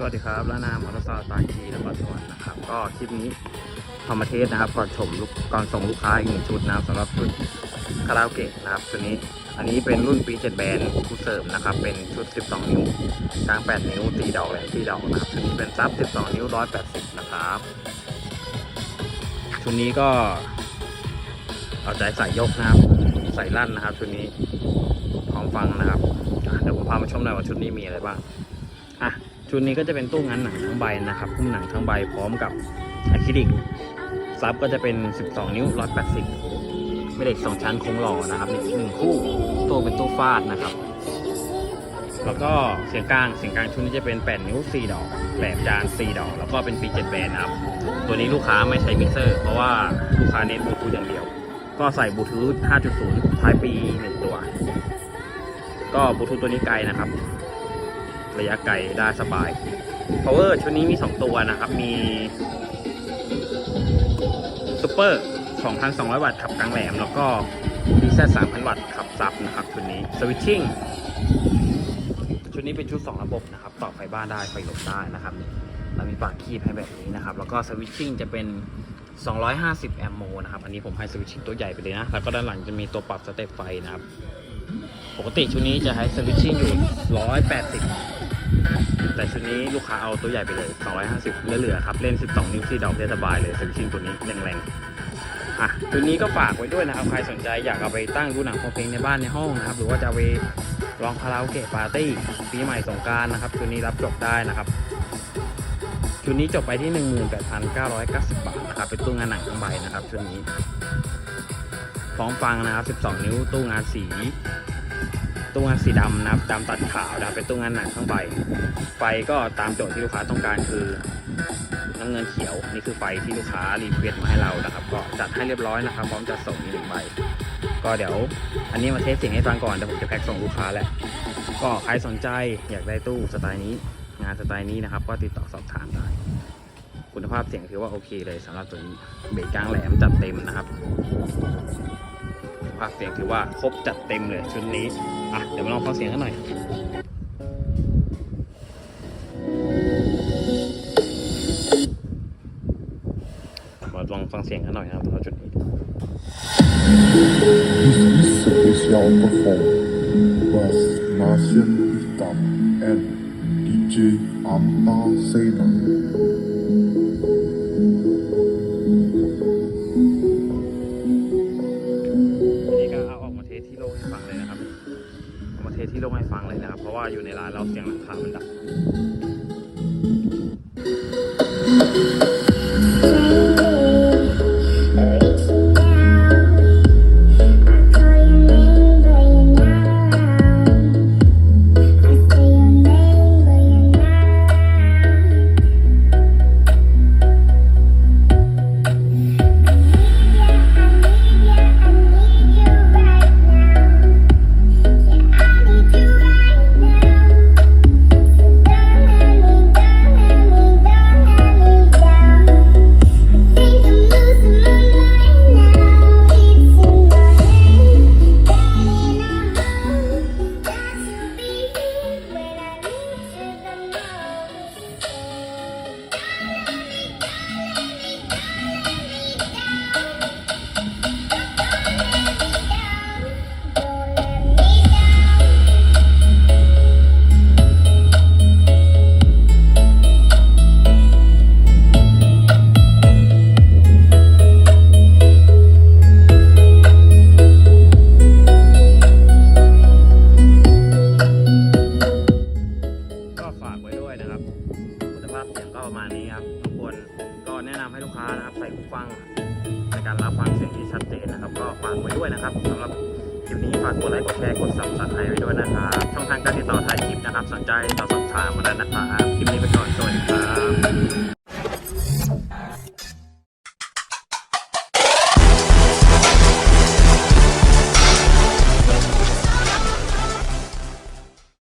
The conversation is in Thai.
สวัสดีครับและนามออโตซาวตาคีนครสวรรค์นะครับ ก็คลิปนี้ทำมาเทสนะครับ ก่อนชมลูกก่อนส่งลูกค้าอีกหนึ่งชุดนะครับสำหรับชุดคาราโอเกะนะครับชุดนี้ อันนี้เป็นรุ่นปี7แบนคูเสริมนะครับ เป็นชุด 12 นิ้วกลาง8 นิ้วตีดอกแหลมตีดอกนะครับชุดนี้เป็นซับ 12 นิ้ว 180 นะครับ ชุดนี้ก็เอาใจใส่ยกนะครับ ใส่ลั่นนะครับชุดนี้พร้อมฟังนะครับเดี๋ยวผมพามาชมหน่อยว่าชุดนี้มีอะไรบ้างอะ ชุดนี้ก็จะเป็นตู้งานหนังทั้งใบนะครับหุ้มหนังทั้งใบพร้อมกับอะคริลิกซับก็จะเป็น 12 นิ้ว 180ไม่เด็กสองชั้นคงหล่อนะครับนี่หนึ่งคู่ตู้เป็นตู้ฟาดนะครับ แล้วก็เสียงกลางเสียงกลางชุดนี้จะเป็น 8 นิ้ว 4 ดอกแหลมจาน 4 ดอก แล้วก็เป็นปี7แบนนะครับ ตัวนี้ลูกค้าไม่ใช้มิกเซอร์ เพราะว่าลูกค้าเน้นบลูทูธอย่างเดียว ก็ใส่บลูทูธ 5.0 Type B หนึ่งตัว ก็บลูทูธตัวนี้ไกลนะครับ ระยะไกลได้สบาย power ชุดนี้มี 2 ตัวนะครับ มีซูเปอร์2,200 วัตต์ขับกลางแหลม แล้วก็ DZ 3,000 วัตต์ขับซับนะครับชุดนี้ switching ชุดนี้เป็นชุด 2 ระบบนะครับ ต่อไฟบ้านได้ไฟลบได้นะครับเรามีปากคีบให้แบบนี้นะครับ แล้วก็ switching จะเป็น 250 แอมโมนะครับ อันนี้ผมให้ switching ตัวใหญ่ไปเลยนะ แล้วก็ด้านหลังจะมีตัวปรับสเตปไฟนะครับ ปกติชุดนี้จะให้ switching อยู่ 180 แต่ชุดนี้ลูกค้าเอาตัวใหญ่ไปเลย 250เหลือๆครับ เล่น 12 นิ้วที่ดอกได้สบายเลย switching ตัวนี้แรงๆอะตัวนี้ก็ฝากไว้ด้วยนะครับ ใครสนใจอยากเอาไปตั้งดูหนังฟังเพลงในบ้านในห้องนะครับ หรือว่าจะเอาไปร้องคาราโอเกะปาร์ตี้ปีใหม่สงกรารนะครับชุดนี้รับจบได้นะครับชุดนี้จบไปที่ 18,990 บาทนะครับ เป็นตู้งานหนังทั้งใบนะครับชุดนี้ พร้อมฟังนะครับ 12 นิ้วตู้งานสี ตู้งานสีดำนะครับดำตัดขาวนะครับเป็นตู้งานหนังทั้งใบไฟก็ตามโจทย์ที่ลูกค้าต้องการคือน้ำเงินเขียวนี่คือไฟที่ลูกค้ารีเควสต์มาให้เรานะครับ ก็จัดให้เรียบร้อยนะครับ พร้อมจะส่งอีกหนึ่งใบก็เดี๋ยว อันนี้มาเทสเสียงให้ฟังก่อนเดี๋ยวผมจะแพ็คส่งลูกค้าแหละก็ใครสนใจอยากได้ตู้สไตล์นี้ งานสไตล์นี้นะครับ ก็ติดต่อสอบถามได้ คุณภาพเสียงถือว่าโอเคเลยสำหรับตัวนี้เบสกลางแหลมจัดเต็มนะครับภาพเสียงถือว่าครบจัดเต็มเลยชุดนี้อะเดี๋ยวมาลองฟังเสียงกันหน่อยมาลองฟังเสียงกันหน่อยนะครับสำหรับชุดนี้ This special perform was Martian Hitam and DJ Anta Sena. การรับฟังเสียงที่ชัดเจนนะครับ ก็ฝากไว้ด้วยนะครับสำหรับคลิปนี้ฝากกดไลค์กดแชร์กดซับสไครต์ไว้ด้วยนะครับช่องทางการติดต่อถ่ายคลิปนะครับ สนใจต่อสอบถามมาได้นะครับคลิปนี้ไปก่อนสวัสดีครับ